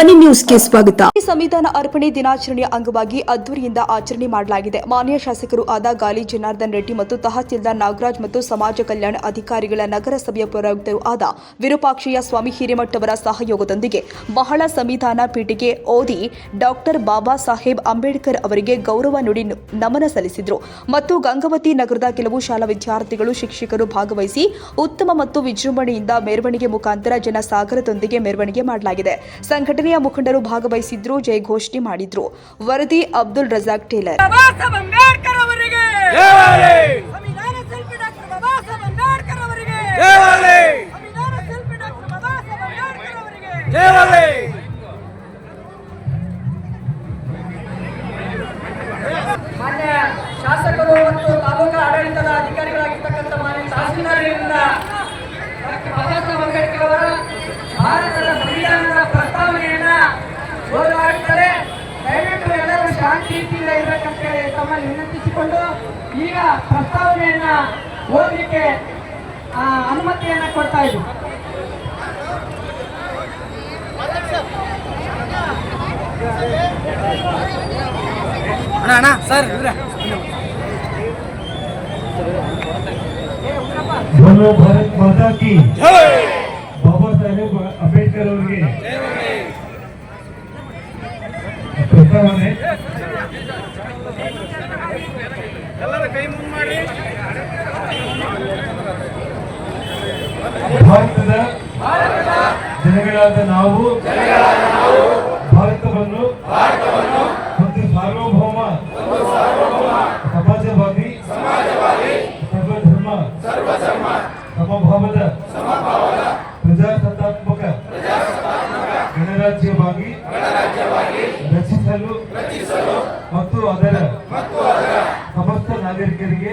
ಧ್ವನಿ ನ್ಯೂಸ್ಗೆ ಸ್ವಾಗತ. ಸಂವಿಧಾನ ಅರ್ಪಣೆ ದಿನಾಚರಣೆಯ ಅಂಗವಾಗಿ ಅದ್ದೂರಿಯಿಂದ ಆಚರಣೆ ಮಾಡಲಾಗಿದೆ. ಮಾನ್ಯ ಶಾಸಕರು ಆದ ಗಾಲಿ ಜನಾರ್ದನ್ ರೆಡ್ಡಿ ಮತ್ತು ತಹಸೀಲ್ದಾರ್ ನಾಗರಾಜ್ ಮತ್ತು ಸಮಾಜ ಕಲ್ಯಾಣ ಅಧಿಕಾರಿಗಳ ನಗರಸಭೆಯ ಪ್ರಯುಕ್ತರು ಆದ ವಿರೂಪಾಕ್ಷಯ್ಯ ಸ್ವಾಮಿ ಹಿರೇಮಠ್ ಅವರ ಸಹಯೋಗದೊಂದಿಗೆ ಬಹಳ ಸಂವಿಧಾನ ಪೀಠಿಗೆ ಓದಿ ಡಾಕ್ಟರ್ ಬಾಬಾ ಸಾಹೇಬ್ ಅಂಬೇಡ್ಕರ್ ಅವರಿಗೆ ಗೌರವ ನುಡಿ ನಮನ ಸಲ್ಲಿಸಿದರು. ಮತ್ತು ಗಂಗಾವತಿ ನಗರದ ಕೆಲವು ಶಾಲಾ ವಿದ್ಯಾರ್ಥಿಗಳು, ಶಿಕ್ಷಕರು ಭಾಗವಹಿಸಿ ಉತ್ತಮ ಮತ್ತು ವಿಜೃಂಭಣೆಯಿಂದ ಮೆರವಣಿಗೆ ಮುಖಾಂತರ ಜನಸಾಗರದೊಂದಿಗೆ ಮೆರವಣಿಗೆ ಮಾಡಲಾಗಿದೆ. ಸಂಘಟನೆಯ ಮುಖಂಡರು ಭಾಗವಹಿಸಿದ್ರು ಜಯ ಘೋಷಣೆ ಮಾಡಿದ್ರು. ವರದಿ ಅಬ್ದುಲ್ ರಜಾಕ್ ಟೇಲರ್. ಬಾಬಾ ಅವರಿಗೆ! ಜಯವಾಗಲಿ! ಸಂವಿಧಾನ ಶಿಲ್ಪಿ ಡಾಕ್ಟರ್ ಬಾಬಾ ಅವರಿಗೆ! ಜಯವಾಗಲಿ! ಸಂವಿಧಾನ ಶಿಲ್ಪಿ ಡಾಕ್ಟರ್ ಬಾಬಾ ಅವರಿಗೆ! ಜಯವಾಗಲಿ! ಮಾನ್ಯ ಶಾಸಕರು ಮತ್ತು ತಾಲೂಕಾ ಆಡಳಿತದ ಅಧಿಕಾರಿಗಳಾಗಿರ್ತಕ್ಕಂಥ ಮಾನ್ಯ ತಹಸೀಲ್ದಾರರಿಂದ ಡಾಕ್ಟರ್ ಬಾಬಾ ಸಾಹೇಬ್ ಅಂಬೇಡ್ಕರ್ ಅವರ ಭಾರತದ ಸಂವಿಧಾನದ ಪ್ರಸ್ತಾವನೆಯನ್ನ ಓದಲಾಗುತ್ತದೆ ದಯವಿಟ್ಟು ಎಲ್ಲರೂ ಶಾಂತಿ ರೀತಿಯಿಂದ ಇರಬೇಕಂತೇಳಿ ತಮ್ಮಲ್ಲಿ ವಿನಂತಿಸಿಕೊಂಡು ಈಗ ಪ್ರಸ್ತಾವನೆಯನ್ನ ಓದಲಿಕ್ಕೆ ಆ, ಅನುಮತಿಯನ್ನ ಕೊಡ್ತಾ ಇದ್ದೀವಿ ಅಣ್ಣ ಅಣ್ಣ ಸರ್ ಇವ್ರೆ बोलो भारत माता की ಜೈ ಬಾಬಾ ಸಾಹೇಬ್ ಅಂಬೇಡ್ಕರ್ ಅವರಿಗೆ ಪ್ರಸ್ತಾವನೆ ಭಾರತದ ಜನಗಳಾದ ನಾವು, ಭಾರತವನ್ನು ಒಂದು ಸಾರ್ವಭೌಮ, ಸಮಾಜವಾದಿ, ಸರ್ವಧರ್ಮ, ಸಮಭಾವದ ಪ್ರಜಾಸತ್ತಾತ್ಮಕ ಗಣರಾಜ್ಯವಾಗಿ ರಚಿಸಲು ಮತ್ತು ಅದರ ಸಮಸ್ತ ನಾಗರಿಕರಿಗೆ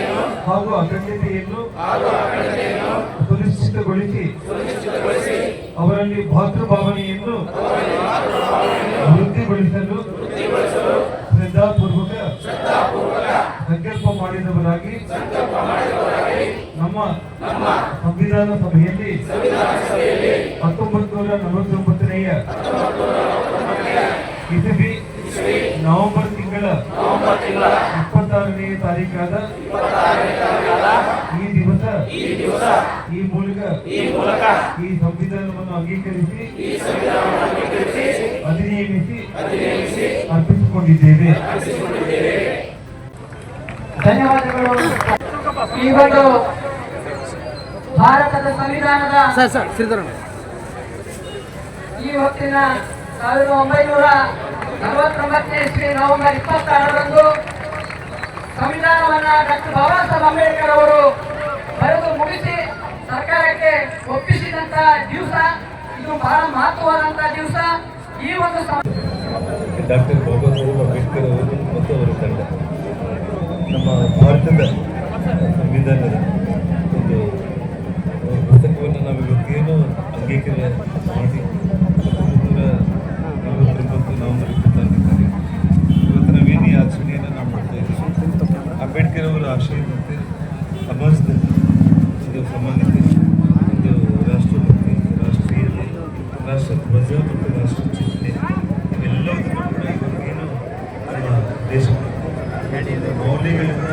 ಹಾಗೂ ಅಖಂಡತೆಯನ್ನು ಸುನಿಶ್ಚಿತಗೊಳಿಸಿ ಅವರಲ್ಲಿ ಭಾತೃಭಾವನೆಯನ್ನು ವೃದ್ಧಿಗೊಳಿಸಲು ಶ್ರದ್ಧಾಪೂರ್ವಕ ಸಂಕಲ್ಪ ಮಾಡಿದವರಾಗಿ ನಮ್ಮ ಸಂವಿಧಾನ ಸಭೆಯಲ್ಲಿ ಹತ್ತೊಂಬತ್ತು ನೂರ ನಲವತ್ತೊಂಬತ್ತನೆಯ ಇಸವಿ ನವೆಂಬರ್ ತಿಂಗಳ ಇಪ್ಪತ್ತಾರನೇ ತಾರೀಕಾದ ಈ ದಿವಸ ಈ ಮೂಲಕ ಈ ಸಂವಿಧಾನವನ್ನು ಅಂಗೀಕರಿಸಿ ಅಧಿನಿಯಮಿಸಿ ಅರ್ಪಿಸಿಕೊಂಡಿದ್ದೇವೆ. ಧನ್ಯವಾದಗಳು. ಇವತ್ತು ಭಾರತದ ಸಂವಿಧಾನದ ಸರ್ ಸರ್ ಶ್ರೀಧರಣ್ಣ ಈ ಹೊತ್ತಿನ ಸಾವಿರದ ಒಂಬೈನೂರ ನಲವತ್ತೊಂಬತ್ತನೇ ಇಸ್ವಿ ನವೆಂಬರ್ ಇಪ್ಪತ್ತಾರರಂದು ಸಂವಿಧಾನವನ್ನ ಡಾಕ್ಟರ್ ಬಾಬಾ ಸಾಹೇಬ್ ಅಂಬೇಡ್ಕರ್ ಅವರು ಬರೆದು ಮುಗಿಸಿ ಸರ್ಕಾರಕ್ಕೆ ಒಪ್ಪಿಸಿದಂತ ದಿವಸ, ಇದು ಬಹಳ ಮಹತ್ವವಾದಂತ ದಿವಸ. ಈ ಒಂದು ಡಾಕ್ಟರ್ ಬಾಬಾ ಸಾಹೇಬ್ ಅಂಬೇಡ್ಕರ್ ಅವರು ಮತ್ತು ಅವರ ತಂಡ. ನಮ್ಮ ಭಾರತದ ಸಂವಿಧಾನದ ಅಂಬೇಡ್ಕರ್ ಅವರ ಆಶಯದಂತೆ ಸಮಾಜದಲ್ಲಿ ಒಂದು ಸಮಾನತೆ ಒಂದು ರಾಷ್ಟ್ರಭಕ್ತಿ ರಾಷ್ಟ್ರೀಯತೆ ರಾಷ್ಟ್ರ ಧ್ವಜ ಮತ್ತು ರಾಷ್ಟ್ರ ಚಿಂತನೆ ಇವೆಲ್ಲದನ್ನು ಕೂಡ ಇವತ್ತೇನು ನಮ್ಮ ದೇಶದ ಮೌಲ್ಯಗಳಿಂದ